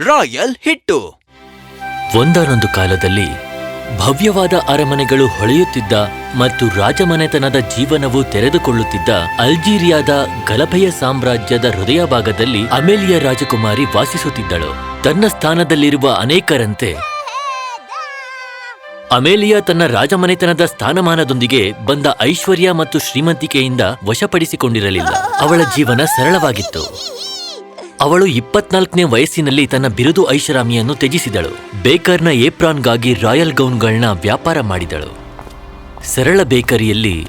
Royal ಹಿಟ್ಟು. ಒಂದಾನೊಂದು ಕಾಲದಲ್ಲಿ ಭವ್ಯವಾದ ಅರಮನೆಗಳು ಹೊಳೆಯುತ್ತಿದ್ದ ಮತ್ತು ರಾಜಮನೆತನದ ಜೀವನವು ತೆರೆದುಕೊಳ್ಳುತ್ತಿದ್ದ ಅಲ್ಜೀರಿಯಾದ ಗಲಭೆಯ ಸಾಮ್ರಾಜ್ಯದ ಹೃದಯ ಭಾಗದಲ್ಲಿ ಅಮೇಲಿಯ ರಾಜಕುಮಾರಿ ವಾಸಿಸುತ್ತಿದ್ದಳು. ತನ್ನ ಸ್ಥಾನದಲ್ಲಿರುವ ಅನೇಕರಂತೆ ಅಮೇಲಿಯಾ ತನ್ನ ರಾಜಮನೆತನದ ಸ್ಥಾನಮಾನದೊಂದಿಗೆ ಬಂದ ಐಶ್ವರ್ಯ ಮತ್ತು ಶ್ರೀಮಂತಿಕೆಯಿಂದ ವಶಪಡಿಸಿಕೊಂಡಿರಲಿಲ್ಲ. ಅವಳ ಜೀವನ ಸರಳವಾಗಿತ್ತು. ಅವಳು ಇಪ್ಪತ್ನಾಲ್ಕನೇ ವಯಸ್ಸಿನಲ್ಲಿ ತನ್ನ ಬಿರುದು ಐಷಾರಾಮಿಯನ್ನು ತ್ಯಜಿಸಿದಳು. ಬೇಕರ್ನ ಏಪ್ರಾನ್ಗಾಗಿ ರಾಯಲ್ ಗೌನ್ಗಳನ್ನ ವ್ಯಾಪಾರ ಮಾಡಿದಳು. ಸರಳ ಬೇಕರಿಯಲ್ಲಿ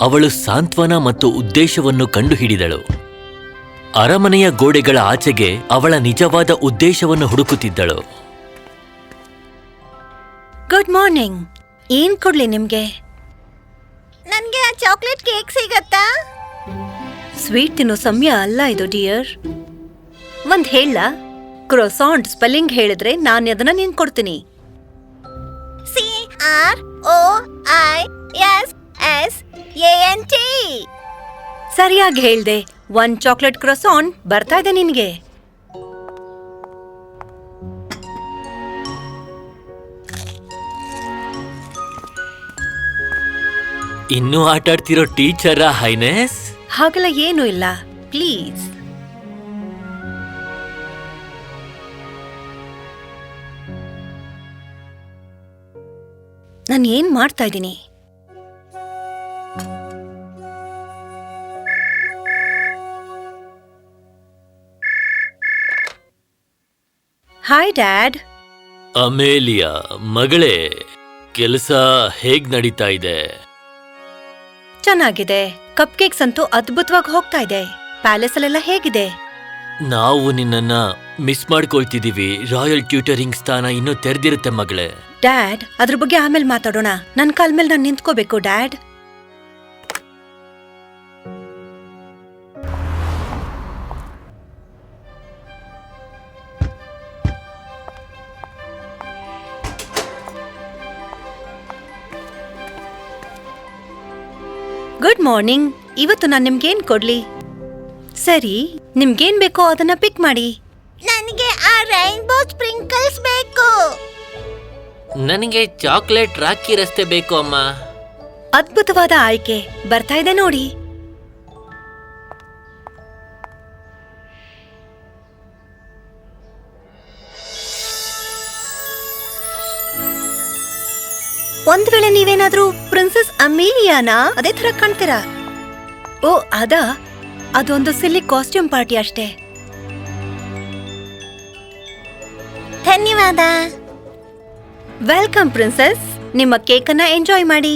ಅವಳು ಸಾಂತ್ವನ ಮತ್ತು ಉದ್ದೇಶವನ್ನು ಕಂಡುಹಿಡಿದಳು. ಅರಮನೆಯ ಗೋಡೆಗಳ ಆಚೆಗೆ ಅವಳ ನಿಜವಾದ ಉದ್ದೇಶವನ್ನು ಹುಡುಕುತ್ತಿದ್ದಳು. ಗುಡ್ ಮಾರ್ನಿಂಗ್ ಏನ್ ಕೊಡ್ಲಿ ನಿಮ್ಗೆ? ನನ್ಗೆ ಆ ಚಾಕ್ಲೇಟ್ ಕೇಕ್ ಸಿಗತ್ತಾ? ಸ್ವೀಟ್ ತಿನ್ನೋ ಸಮಯ ಅಲ್ಲ ಇದು ಡಿಯರ್ ಒಂದ್ ಹೇಳ. ಕ್ರೋಸಾಂಟ್ ಸ್ಪೆಲ್ಲಿಂಗ್ ಹೇಳಿದ್ರೆ ನಾನು ಅದನ್ನ ನೀನ್ ಕೊಡ್ತೀನಿ. C R O I S S A N T ಸರಿಯಾಗಿ ಹೇಳ್ದೆ. ಒಂದ್ ಚಾಕ್ಲೇಟ್ ಕ್ರೊಸಾಂಟ್ ಬರ್ತಾ ಇದೆ ನಿನ್ಗೆ. ಇನ್ನೂ ಆಟಾಡ್ತಿರೋ ಟೀಚರ ಹೈನೆಸ್? ಹಾಗೆಲ್ಲ ಏನೂ ಇಲ್ಲ. ಪ್ಲೀಸ್. ನಾನು ಏನ್ ಮಾಡ್ತಾ ಇದ್ದೀನಿ? ಹಾಯ್ ಡ್ಯಾಡ್ ಅಮೇಲಿಯಾ ಮಗಳೇ ಕೆಲಸ ಹೇಗ್ ನಡೀತಾ ಇದೆ? ಚೆನ್ನಾಗಿದೆ. ಕಪ್ ಕೇಕ್ಸ್ ಅಂತೂ ಅದ್ಭುತವಾಗಿ ಹೋಗ್ತಾ ಇದೆ ಪ್ಯಾಲೇಸ್ ಅಲ್ಲೆಲ್ಲ ಹೇಗಿದೆ? ನಾವು ನಿನ್ನನ್ನ ಮಿಸ್ ಮಾಡ್ಕೊಳ್ತಿದೀವಿ. ರಾಯಲ್ ಟ್ಯೂಟರಿಂಗ್ ಸ್ಥಾನ ಇನ್ನೂ ತೆರೆದಿರುತ್ತೆ ಮಗಳೇ. ಡ್ಯಾಡ್ ಅದ್ರ ಬಗ್ಗೆ ಆಮೇಲೆ ಮಾತಾಡೋಣ. ನನ್ ಕಾಲ್ ಮೇಲೆ ನಾನು ನಿಂತ್ಕೋಬೇಕು ಡ್ಯಾಡ್. ಗುಡ್ ಮಾರ್ನಿಂಗ್ ಇವತ್ತು ನಾನು ನಿಮ್ಗೇನ್ ಕೊಡ್ಲಿ? ಸರಿ ನಿಮ್ಗೇನ್ ಬೇಕೋ ಅದನ್ನ ಪಿಕ್ ಮಾಡಿ. ನನಗೆ ಆ ರೈನ್ಬೋ ಸ್ಪ್ರಿಂಕಲ್ಸ್ ಬೇಕು. ನನಗೆ ಚಾಕ್ಲೇಟ್ ರಾಕಿ ರಸ್ತೆ ಬೇಕು ಅಮ್ಮ. ಅದ್ಭುತವಾದ ಆಯ್ಕೆ. ಬರ್ತಾ ಇದೆ ನೋಡಿ. ಒಂದ್ ವೇಳೆ ನೀವೇನಾದ್ರೂ ಪ್ರಿನ್ಸೆಸ್ ಅಮೀಲಿಯಾನ ಅದೇ ತರ ಕಾಣ್ತೀರಾ? ಓ ಅದ? ಅದೊಂದು ಸಿಲ್ಲಿ ಕಾಸ್ಟ್ಯೂಮ್ ಪಾರ್ಟಿ ಅಷ್ಟೇ. ಧನ್ಯವಾದ. ವೆಲ್ಕಮ್ ಪ್ರಿನ್ಸೆಸ್ ನಿಮ್ಮ ಕೇಕನ್ನ ಎಂಜಾಯ್ ಮಾಡಿ.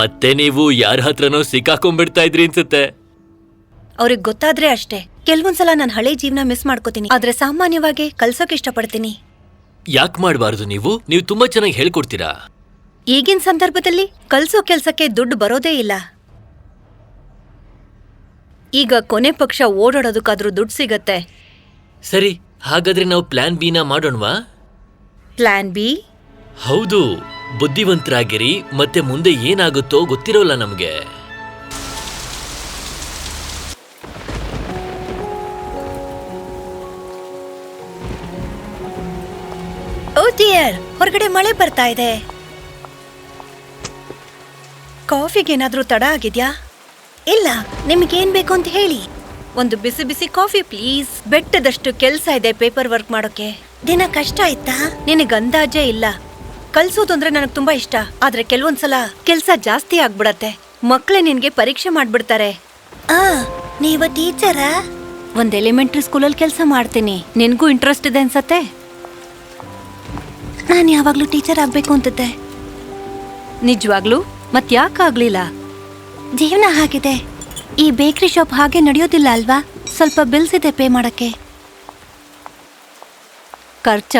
ಮತ್ತೆ ನೀವು ಯಾರ ಹತ್ರನೋ ಸಿಕ್ಕಾಕೊಂಡ್ಬಿಡ್ತಾ ಇದ್ರಿ ಅನ್ಸುತ್ತೆ. ಅವ್ರಿಗೆ ಗೊತ್ತಾದ್ರೆ ಅಷ್ಟೇ. ಕೆಲವೊಂದ್ಸಲ ನಾನು ಹಳೆ ಜೀವನ ಮಿಸ್ ಮಾಡ್ಕೋತೀನಿ. ಆದ್ರೆ ಸಾಮಾನ್ಯವಾಗಿ ಕಲ್ಸೋಕೆ ಇಷ್ಟಪಡ್ತೀನಿ. ಯಾಕೆ ಮಾಡಬಾರ್ದು ನೀವು? ನೀವು ತುಂಬಾ ಚೆನ್ನಾಗಿ ಹೇಳ್ಕೊಡ್ತೀರಾ? ಈಗಿನ ಸಂದರ್ಭದಲ್ಲಿ ಕಲ್ಸೋ ಕೆಲಸಕ್ಕೆ ದುಡ್ಡು ಬರೋದೇ ಇಲ್ಲ. ಈಗ ಕೊನೆ ಪಕ್ಷ ಓಡಾಡೋದಕ್ಕಾದ್ರೂ ದುಡ್ಡು ಸಿಗತ್ತೆ. ಸರಿ ಹಾಗಾದ್ರೆ ನಾವು ಪ್ಲಾನ್ ಬಿನ ಮಾಡೋಣವಾ? ಪ್ಲಾನ್ ಬಿ ಹೌದು ಬುದ್ಧಿವಂತರಾಗಿರಿ ಮತ್ತೆ ಮುಂದೆ ಏನಾಗುತ್ತೋ ಗೊತ್ತಿರೋಲ್ಲ ನಮ್ಗೆ. ಡಿಯರ್ ಹೊರಗಡೆ ಮಳೆ ಬರ್ತಾ ಇದೆ. ಕಾಫಿಗೇನಾದ್ರೂ ತಡ ಆಗಿದ್ಯಾ? ಇಲ್ಲ ನಿಮ್ಗೇನ್ ಬೇಕು ಅಂತ ಹೇಳಿ. ಒಂದು ಬಿಸಿ ಬಿಸಿ ಕಾಫಿ, ಪ್ಲೀಸ್. ಬೆಟ್ಟದಷ್ಟು ಕೆಲಸ ಇದೆ ಪೇಪರ್ ವರ್ಕ್ ಮಾಡೋಕೆ. ದಿನ ಕಷ್ಟ ಆಯ್ತಾ? ನಿನಗ್ ಅಂದಾಜೇ ಇಲ್ಲ. ಕಲ್ಸೋದು ಅಂದ್ರೆ ನನಗ್ ತುಂಬಾ ಇಷ್ಟ. ಆದ್ರೆ ಕೆಲವೊಂದ್ಸಲ ಕೆಲ್ಸ ಜಾಸ್ತಿ ಆಗ್ಬಿಡತ್ತೆ. ಮಕ್ಕಳೇ ನಿನ್ಗೆ ಪರೀಕ್ಷೆ ಮಾಡ್ಬಿಡ್ತಾರೆ. ಆ, ನೀವು ಟೀಚರಾ? ಒಂದ್ ಎಲಿಮೆಂಟ್ರಿ ಸ್ಕೂಲಲ್ಲಿ ಕೆಲಸ ಮಾಡ್ತೀನಿ. ನಿನ್ಗೂ ಇಂಟ್ರೆಸ್ಟ್ ಇದೆ ಅನ್ಸತ್ತೆ? ನಾನು ಯಾವಾಗ್ಲೂ ಟೀಚರ್ ಆಗ್ಬೇಕು ಅಂತಿದ್ದೆ. ನಿಜವಾಗ್ಲೂ? ಮತ್ ಯಾಕಾಗ್ಲಿಲ್ಲ ಜೀವನ ಹಾಗಿದೆ. ಈ ಬೇಕರಿ ಶಾಪ್ ಹಾಗೆ ನಡೆಯೋದಿಲ್ಲ ಅಲ್ವಾ? ಸ್ವಲ್ಪ ಬಿಲ್ಸ್ ಇದೆ ಪೇ ಮಾಡಕ್ಕೆ. ಖರ್ಚ?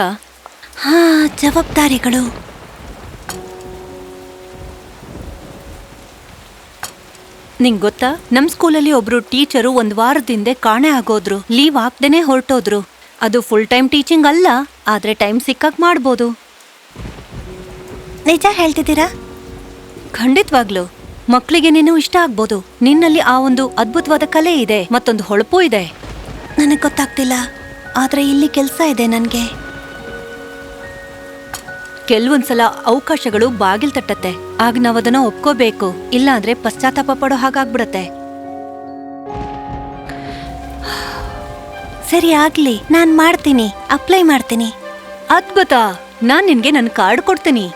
ಹಾ ಜವಾಬ್ದಾರಿಗಳು. ನಿಂಗ್ ಗೊತ್ತಾ? ನಮ್ ಸ್ಕೂಲಲ್ಲಿ ಒಬ್ರು ಟೀಚರು ಒಂದ್ ವಾರದಿಂದ ಕಾಣೆ ಆಗೋದ್ರು. ಲೀವ್ ಹಾಕ್ದೇನೆ ಹೊರಟೋದ್ರು. ಅದು ಫುಲ್ ಟೈಮ್ ಟೀಚಿಂಗ್ ಅಲ್ಲ ಆದ್ರೆ ಟೈಮ್ ಸಿಕ್ಕಾಗ ಮಾಡ್ಬೋದು. ನಿಜ ಹೇಳ್ತಿದ್ದೀರಾ? ಖಂಡಿತವಾಗ್ಲು. ಮಕ್ಕಳಿಗೆ ನೀನು ಇಷ್ಟ ಆಗ್ಬೋದು. ನಿನ್ನಲ್ಲಿ ಆ ಒಂದು ಅದ್ಭುತವಾದ ಕಲೆ ಇದೆ ಮತ್ತೊಂದು ಹೊಳಪು ಇದೆ. ನನಗೆ ಗೊತ್ತಾಗ್ತಿಲ್ಲ ಆದ್ರೆ ಇಲ್ಲಿ ಕೆಲಸ ಇದೆ ನನಗೆ. ಕೆಲವೊಂದ್ಸಲ ಅವಕಾಶಗಳು ಬಾಗಿಲ್ ತಟ್ಟತ್ತೆ. ಆಗ ನಾವು ಅದನ್ನ ಒಪ್ಕೋಬೇಕು. ಇಲ್ಲಾಂದ್ರೆ ಪಶ್ಚಾತ್ತಾಪ ಪಡೋ ಹಾಗಾಗ್ಬಿಡತ್ತೆ. ಸರಿ ಆಗ್ಲಿ ನಾನ್ ಮಾಡ್ತೀನಿ ಅಪ್ಲೈ ಮಾಡ್ತೀನಿ. ಅದ್ಭುತ ನಾನ್ ನಿನ್ಗೆ ನನ್ ಕಾರ್ಡ್ ಕೊಡ್ತೀನಿ.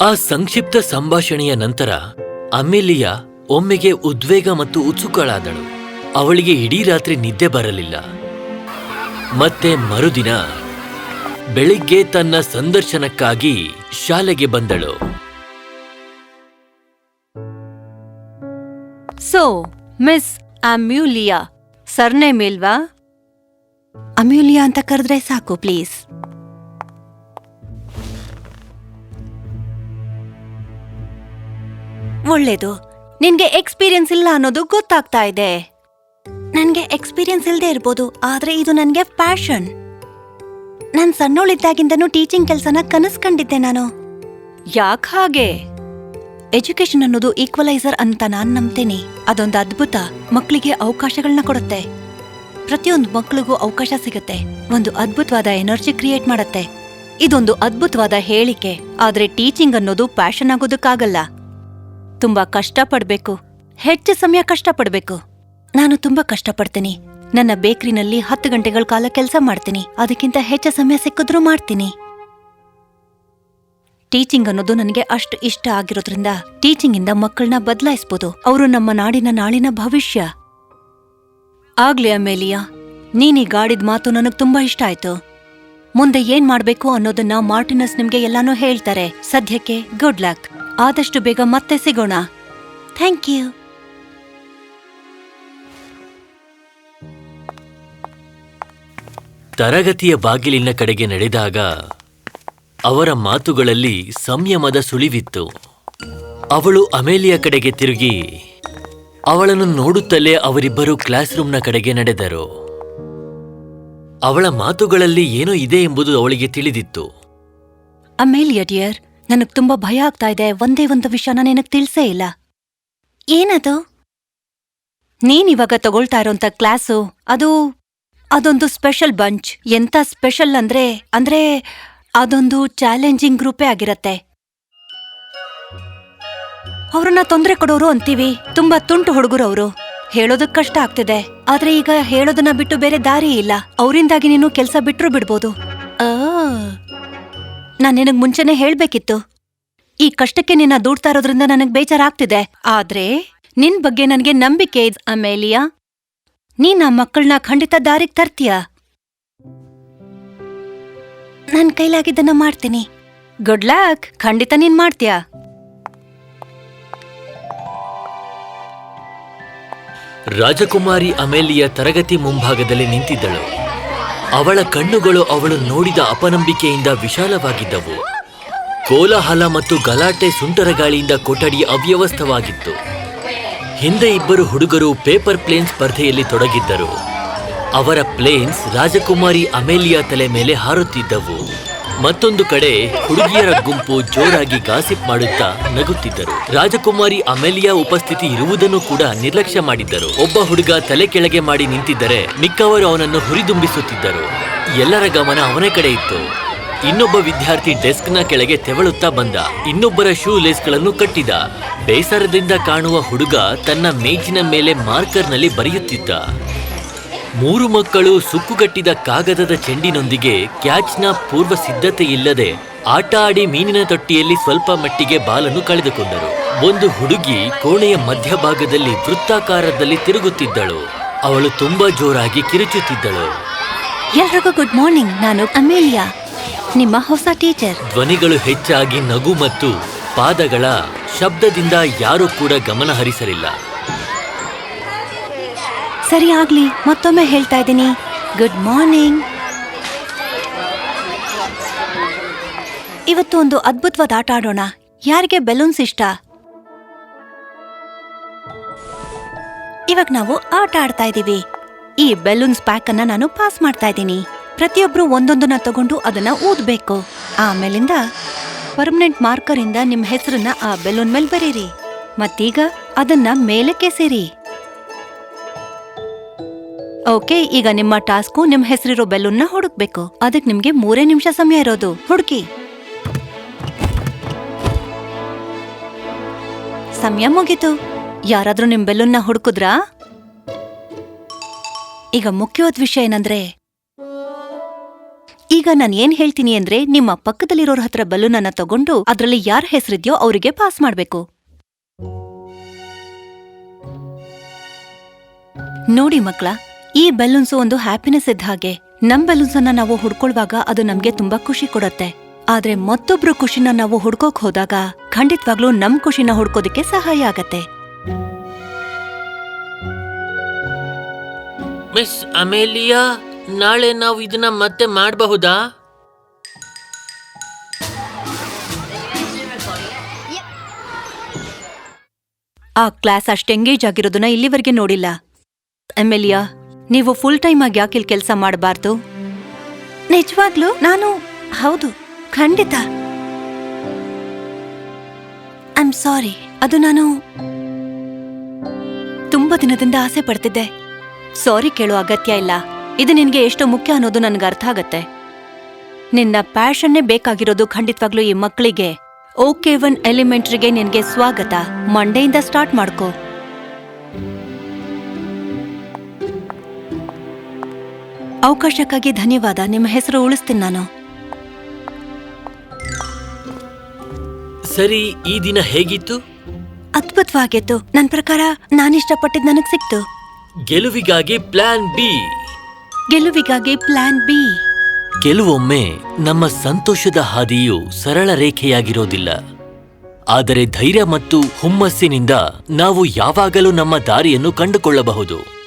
ಆ ಸಂಕ್ಷಿಪ್ತ ಸಂಭಾಷಣೆಯ ನಂತರ ಅಮೇಲಿಯಾ ಒಮ್ಮೆಗೆ ಉದ್ವೇಗ ಮತ್ತು ಉತ್ಸುಕಳಾದಳು. ಅವಳಿಗೆ ಇಡೀ ರಾತ್ರಿ ನಿದ್ದೆ ಬರಲಿಲ್ಲ. ಮತ್ತೆ ಮರುದಿನ ಬೆಳಿಗ್ಗೆ ತನ್ನ ಸಂದರ್ಶನಕ್ಕಾಗಿ ಶಾಲೆಗೆ ಬಂದಳು. So miss ಅಮ್ಯೂಲಿಯಾ. ಸರ್ನೇಮ್ ಇಲ್ವಾ ಅಮ್ಯೂಲಿಯಾ ಅಂತ ಕರೆದ್ರೆ ಸಾಕು ಪ್ಲೀಸ್. ಒಳ್ಳೇದು. ನಿನ್ಗೆ ಎಕ್ಸ್ಪೀರಿಯನ್ಸ್ ಇಲ್ಲ ಅನ್ನೋದು ಗೊತ್ತಾಗ್ತಾ ಇದೆ. ನನ್ಗೆ ಎಕ್ಸ್ಪೀರಿಯನ್ಸ್ ಇಲ್ಲದೆ ಇರ್ಬೋದು ಆದ್ರೆ ಇದು ನನ್ಗೆ ಪ್ಯಾಷನ್. ನಾನು ಸಣ್ಣೋಳಿದ್ದಾಗಿಂದನೂ ಟೀಚಿಂಗ್ ಕೆಲ್ಸನ ಕನಸ್ಕೊಂಡಿದ್ದೆ ನಾನು. ಯಾಕೆ ಹಾಗೆ? ಎಜುಕೇಶನ್ ಅನ್ನೋದು ಈಕ್ವಲೈಸರ್ ಅಂತ ನಾನು ನಂಬ್ತೀನಿ. ಅದೊಂದು ಅದ್ಭುತ. ಮಕ್ಕಳಿಗೆ ಅವಕಾಶಗಳನ್ನ ಕೊಡುತ್ತೆ. ಪ್ರತಿಯೊಂದು ಮಕ್ಕಳಿಗೂ ಅವಕಾಶ ಸಿಗುತ್ತೆ. ಒಂದು ಅದ್ಭುತವಾದ ಎನರ್ಜಿ ಕ್ರಿಯೇಟ್ ಮಾಡುತ್ತೆ. ಇದೊಂದು ಅದ್ಭುತವಾದ ಹೇಳಿಕೆ. ಆದ್ರೆ ಟೀಚಿಂಗ್ ಅನ್ನೋದು ಪ್ಯಾಷನ್ ಆಗೋದಕ್ಕಾಗಲ್ಲ. ತುಂಬಾ ಕಷ್ಟಪಡ್ಬೇಕು. ಹೆಚ್ಚು ಸಮಯ ಕಷ್ಟಪಡ್ಬೇಕು. ನಾನು ತುಂಬಾ ಕಷ್ಟಪಡ್ತೀನಿ. ನನ್ನ ಬೇಕ್ರಿನಲ್ಲಿ ಹತ್ತು ಗಂಟೆಗಳ ಕಾಲ ಕೆಲಸ ಮಾಡ್ತೀನಿ. ಅದಕ್ಕಿಂತ ಹೆಚ್ಚು ಸಮಯ ಸಿಕ್ಕಿದ್ರೂ ಮಾಡ್ತೀನಿ. ಟೀಚಿಂಗ್ ಅನ್ನೋದು ನನಗೆ ಅಷ್ಟು ಇಷ್ಟ ಆಗಿರೋದ್ರಿಂದ ಟೀಚಿಂಗ್ ಇಂದ ಮಕ್ಕಳನ್ನ ಬದಲಾಯಿಸಬಹುದು ಅವರು ನಮ್ಮ ನಾಡಿನ ನಾಳಿನ ಭವಿಷ್ಯ. ಆಗ್ಲಿ ಅಮೇಲಿಯಾ, ನೀನೀ ಗಾಡಿದ ಮಾತು ನನಗ್ ತುಂಬಾ ಇಷ್ಟ ಆಯ್ತು. ಮುಂದೆ ಏನ್ ಮಾಡ್ಬೇಕು ಅನ್ನೋದನ್ನ ಮಾರ್ಟಿನಸ್ ನಿಮ್ಗೆ ಎಲ್ಲಾನು ಹೇಳ್ತಾರೆ. ಸದ್ಯಕ್ಕೆ ಗುಡ್ ಲಕ್ ಆದಷ್ಟು ಬೇಗ ಮತ್ತೆ ಸಿಗೋಣ. ಥ್ಯಾಂಕ್ ಯು ತರಗತಿಯ ಬಾಗಿಲಿನ ಕಡೆಗೆ ನಡೆದಾಗ ಅವರ ಮಾತುಗಳಲ್ಲಿ ಸಂಯಮದ ಸುಳಿವಿತ್ತು. ಅವಳು ಅಮೇಲಿಯ ಕಡೆಗೆ ತಿರುಗಿ ಅವಳನ್ನು ನೋಡುತ್ತಲೇ ಅವರಿಬ್ಬರು ಕ್ಲಾಸ್ ರೂಮ್ನ ಕಡೆಗೆ ನಡೆದರು. ಅವಳ ಮಾತುಗಳಲ್ಲಿ ಏನೋ ಇದೆ ಎಂಬುದು ಅವಳಿಗೆ ತಿಳಿದಿತ್ತು. ಅಮೇಲಿಯ ಡಿಯರ್ ನನಗ್ ತುಂಬಾ ಭಯ ಆಗ್ತಾ ಇದೆ. ಒಂದೇ ಒಂದು ವಿಷಯನ ನನಗೆ ತಿಳಿಸೇ ಇಲ್ಲ. ಏನದು? ನೀನಿವಾಗ ತಗೊಳ್ತಾ ಇರೋಂತ ಕ್ಲಾಸು ಅದು ಅದೊಂದು ಸ್ಪೆಷಲ್ ಬಂಚ್. ಎಂತ ಸ್ಪೆಷಲ್ ಅಂದ್ರೆ ಅಂದ್ರೆ ಅದೊಂದು ಚಾಲೆಂಜಿಂಗ್ ಗ್ರೂಪೇ ಆಗಿರತ್ತೆ. ಅವ್ರನ್ನ ತೊಂದರೆ ಕೊಡೋರು ಅಂತೀವಿ, ತುಂಬಾ ತುಂಟು ಹುಡುಗರು ಅವರು. ಹೇಳೋದಕ್ ಕಷ್ಟ ಆಗ್ತಿದೆ. ಆದ್ರೆ ಈಗ ಹೇಳೋದನ್ನ ಬಿಟ್ಟು ಬೇರೆ ದಾರಿ ಇಲ್ಲ. ಅವರಿಂದಾಗಿ ನೀನು ಕೆಲಸ ಬಿಟ್ರು ಬಿಡ್ಬೋದು. ನಾನ್ ನಿನಗ್ ಮುಂಚೆನೆ ಹೇಳ್ಬೇಕಿತ್ತು. ಈ ಕಷ್ಟಕ್ಕೆ ನಿನ್ನ ದೂಡ್ತಾ ಇರೋದ್ರಿಂದ ನನಗ್ ಬೇಜಾರಾಗ್ತಿದೆ. ಆದ್ರೆ, ನಿನ್ ಬಗ್ಗೆ ನನಗೆ ನಂಬಿಕೆ ಅಮೇಲಿಯಾ. ನೀನ್ ಆ ಮಕ್ಕಳನ್ನ ಖಂಡಿತ ದಾರಿಗ್ ತರ್ತೀಯ? ನನ್ ಕೈಲಾಗಿದ್ದನ್ನ ಮಾಡ್ತೀನಿ. ಗುಡ್ ಲಕ್ ಖಂಡಿತ ನೀನ್ ಮಾಡ್ತೀಯ? ರಾಜಕುಮಾರಿ ಅಮೇಲಿಯ ತರಗತಿ ಮುಂಭಾಗದಲ್ಲಿ ನಿಂತಿದ್ದಳು. ಅವಳ ಕಣ್ಣುಗಳು ಅವಳು ನೋಡಿದ ಅಪನಂಬಿಕೆಯಿಂದ ವಿಶಾಲವಾಗಿದ್ದವು. ಕೋಲಾಹಲ ಮತ್ತು ಗಲಾಟೆ ಸುಂಟರಗಾಳಿಯಿಂದ ಕೊಠಡಿ ಅವ್ಯವಸ್ಥವಾಗಿತ್ತು. ಹಿಂದೆ ಇಬ್ಬರು ಹುಡುಗರು ಪೇಪರ್ ಪ್ಲೇನ್ ಸ್ಪರ್ಧೆಯಲ್ಲಿ ತೊಡಗಿದ್ದರು. ಅವರ ಪ್ಲೇನ್ಸ್ ರಾಜಕುಮಾರಿ ಅಮೇಲಿಯಾ ತಲೆ ಮೇಲೆ ಹಾರುತ್ತಿದ್ದವು. ಮತ್ತೊಂದು ಕಡೆ ಹುಡುಗಿಯರ ಗುಂಪು ಜೋರಾಗಿ ಗಾಸಿಪ್ ಮಾಡುತ್ತಾ ನಗುತ್ತಿದ್ದರು. ರಾಜಕುಮಾರಿ ಅಮೇಲಿಯಾ ಉಪಸ್ಥಿತಿ ಇರುವುದನ್ನು ಕೂಡ ನಿರ್ಲಕ್ಷ್ಯ ಮಾಡಿದ್ದರು. ಒಬ್ಬ ಹುಡುಗ ತಲೆ ಕೆಳಗೆ ಮಾಡಿ ನಿಂತಿದ್ದರೆ ಮಿಕ್ಕವರು ಅವನನ್ನು ಹುರಿದುಂಬಿಸುತ್ತಿದ್ದರು. ಎಲ್ಲರ ಗಮನ ಅವನ ಕಡೆ ಇತ್ತು. ಇನ್ನೊಬ್ಬ ವಿದ್ಯಾರ್ಥಿ ಡೆಸ್ಕ್ನ ಕೆಳಗೆ ತೆವಳುತ್ತಾ ಬಂದ. ಇನ್ನೊಬ್ಬರ ಶೂ ಲೇಸ್ಗಳನ್ನು ಕಟ್ಟಿದ. ಬೇಸರದಿಂದ ಕಾಣುವ ಹುಡುಗ ತನ್ನ ಮೇಜಿನ ಮೇಲೆ ಮಾರ್ಕರ್ನಲ್ಲಿ ಬರೆಯುತ್ತಿದ್ದ. ಮೂರು ಮಕ್ಕಳು ಸುಕ್ಕುಗಟ್ಟಿದ ಕಾಗದದ ಚೆಂಡಿನೊಂದಿಗೆ ಕ್ಯಾಚ್ನ ಪೂರ್ವ ಸಿದ್ಧತೆ ಇಲ್ಲದೆ ಆಟ ಆಡಿ ಮೀನಿನ ತೊಟ್ಟಿಯಲ್ಲಿ ಸ್ವಲ್ಪ ಮಟ್ಟಿಗೆ ಬಾಲನ್ನು ಕಳೆದುಕೊಂಡರು. ಒಂದು ಹುಡುಗಿ ಕೋಣೆಯ ಮಧ್ಯಭಾಗದಲ್ಲಿ ವೃತ್ತಾಕಾರದಲ್ಲಿ ತಿರುಗುತ್ತಿದ್ದಳು. ಅವಳು ತುಂಬಾ ಜೋರಾಗಿ ಕಿರುಚುತ್ತಿದ್ದಳು. ಎಲ್ರಿಗೂ ಗುಡ್ ಮಾರ್ನಿಂಗ್ ನಾನು ಅಮೇಲಿಯಾ ನಿಮ್ಮ ಹೊಸ ಟೀಚರ್. ಧ್ವನಿಗಳು ಹೆಚ್ಚಾಗಿ ನಗು ಮತ್ತು ಪಾದಗಳ ಶಬ್ದದಿಂದ ಯಾರೂ ಕೂಡ ಗಮನ ಹರಿಸಲಿಲ್ಲ ಸರಿ ಆಗ್ಲಿ ಮತ್ತೊಮ್ಮೆ ಹೇಳ್ತಾ ಇದ್ದೀನಿ. ಗುಡ್ ಮಾರ್ನಿಂಗ್ ಇವತ್ತು ಒಂದು ಅದ್ಭುತವಾದ ಆಟ ಆಡೋಣ. ಯಾರಿಗೆ ಬೆಲೂನ್ಸ್ ಇಷ್ಟ? ಇವಾಗ ನಾವು ಆಟ ಆಡ್ತಾ ಇದ್ದೀವಿ. ಈ ಬೆಲೂನ್ಸ್ ಪ್ಯಾಕ್ ಅನ್ನ ನಾನು ಪಾಸ್ ಮಾಡ್ತಾ ಇದ್ದೀನಿ. ಪ್ರತಿಯೊಬ್ರು ಒಂದೊಂದನ್ನ ತಗೊಂಡು ಅದನ್ನ ಊದ್ಬೇಕು. ಆಮೇಲಿಂದ ಪರ್ಮನೆಂಟ್ ಮಾರ್ಕರ್ ಇಂದ ನಿಮ್ಮ ಹೆಸರನ್ನ ಆ ಬೆಲೂನ್ ಮೇಲೆ ಬರೀರಿ. ಮತ್ತೀಗ ಅದನ್ನ ಮೇಲಕ್ಕೆ ಸೇರಿ. ಓಕೆ, ಈಗ ನಿಮ್ಮ ಟಾಸ್ಕು ನಿಮ್ ಹೆಸರಿರೋ ಬೆಲೂನ್ನ ಹುಡುಕ್ಬೇಕು. ಅದಕ್ಕೆ ನಿಮ್ಗೆ ಮೂರೇ ನಿಮಿಷ ಸಮಯ ಇರೋದು. ಹುಡುಕಿ. ಸಮಯ ಮುಗೀತು. ಯಾರಾದ್ರೂ ನಿಮ್ ಬೆಲೂನ್ನ ಹುಡುಕುದ್ರಾ? ಈಗ ಮುಖ್ಯವಾದ ವಿಷಯ ಏನಂದ್ರೆ, ಈಗ ನಾನು ಏನ್ ಹೇಳ್ತೀನಿ ಅಂದ್ರೆ ನಿಮ್ಮ ಪಕ್ಕದಲ್ಲಿರೋರ ಹತ್ರ ಬಲೂನ್ ಅನ್ನ ತಗೊಂಡು ಅದರಲ್ಲಿ ಯಾರ ಹೆಸರಿದ್ಯೋ ಅವರಿಗೆ ಪಾಸ್ ಮಾಡ್ಬೇಕು. ನೋಡಿ ಮಕ್ಳ ಈ ಬೆಲೂನ್ಸ್ ಒಂದು ಹ್ಯಾಪಿನೆಸ್ ಇದ್ದ ಹಾಗೆ. ನಮ್ ಬೆಲೂನ್ಸ್ ಅನ್ನ ನಾವು ಹುಡ್ಕೊಳ್ವಾಗ ಅದು ನಮ್ಗೆ ತುಂಬಾ ಖುಷಿ ಕೊಡುತ್ತೆ. ಆದ್ರೆ ಮತ್ತೊಬ್ರು ಖುಷಿನ ನಾವು ಹುಡ್ಕೋಕ್ ಹೋದಾಗ ಖಂಡಿತವಾಗ್ಲೂ ನಮ್ ಖುಷಿನ ಹುಡ್ಕೋದಕ್ಕೆ ಸಹಾಯ ಆಗತ್ತೆ. ಮಿಸ್ ಅಮೇಲಿಯಾ ನಾಳೆ ನಾವು ಇದನ್ನ ಮತ್ತೆ ಮಾಡಬಹುದಾ? ಆ ಕ್ಲಾಸ್ ಅಷ್ಟೆಂಗೇಜ್ ಆಗಿರೋದನ್ನ ಇಲ್ಲಿವರೆಗೆ ನೋಡಿಲ್ಲ. ಎಮ್ಎಲ್ಯಾ ನೀವು ಫುಲ್ ಟೈಮ್ ಆಗಿ ಯಾಕೆ ಇಲ್ಲಿ ಕೆಲಸ ಮಾಡಬಾರ್ದು? ನಿಜವಾಗ್ಲೂ ನಾನು ಹೌದು ಖಂಡಿತ. ಐ ಆಮ್ ಸಾರಿ ಅದು ನಾನು ತುಂಬಾ ದಿನದಿಂದ ಆಸೆ ಪಡ್ತಿದ್ದೆ. ಸಾರಿ ಕೇಳೋ ಅಗತ್ಯ ಇಲ್ಲ. ಇದು ನಿನ್ಗೆ ಎಷ್ಟು ಮುಖ್ಯ ಅನ್ನೋದು ನನಗೆ ಅರ್ಥ ಆಗತ್ತೆ. ನಿನ್ನ ಪ್ಯಾಷನ್ನೇ ಬೇಕಾಗಿರೋದು ಖಂಡಿತವಾಗ್ಲೂ ಈ ಮಕ್ಕಳಿಗೆ. ಓಕೆ ಒನ್ ಎಲಿಮೆಂಟ್ರಿಗೆ ನಿನ್ಗೆ ಸ್ವಾಗತ. ಮಂಡೆಯಿಂದ ಸ್ಟಾರ್ಟ್ ಮಾಡ್ಕೋ. ಅವಕಾಶಕ್ಕಾಗಿ ಧನ್ಯವಾದ. ನಿಮ್ಮ ಹೆಸರು ಉಳಿಸ್ತೀನಿ ನಾನು. ಸರಿ ಈ ದಿನ ಹೇಗಿತ್ತು? ಅದ್ಭುತವಾಗಿತ್ತು. ನನ್ನ ಪ್ರಕಾರ ನಾನು ಇಷ್ಟಪಟ್ಟಿದ್ದು ನನಗೆ ಸಿಕ್ತು. ಗೆಲುವಿಗಾಗಿ ಪ್ಲಾನ್ ಬಿ. ಗೆಲುವಿಗಾಗಿ ಪ್ಲಾನ್ ಬಿ. ಕೆಲವೊಮ್ಮೆ ನಮ್ಮ ಸಂತೋಷದ ಹಾದಿಯು ಸರಳ ರೇಖೆಯಾಗಿರೋದಿಲ್ಲ. ಆದರೆ ಧೈರ್ಯ ಮತ್ತು ಹುಮ್ಮಸ್ಸಿನಿಂದ ನಾವು ಯಾವಾಗಲೂ ನಮ್ಮ ದಾರಿಯನ್ನು ಕಂಡುಕೊಳ್ಳಬಹುದು.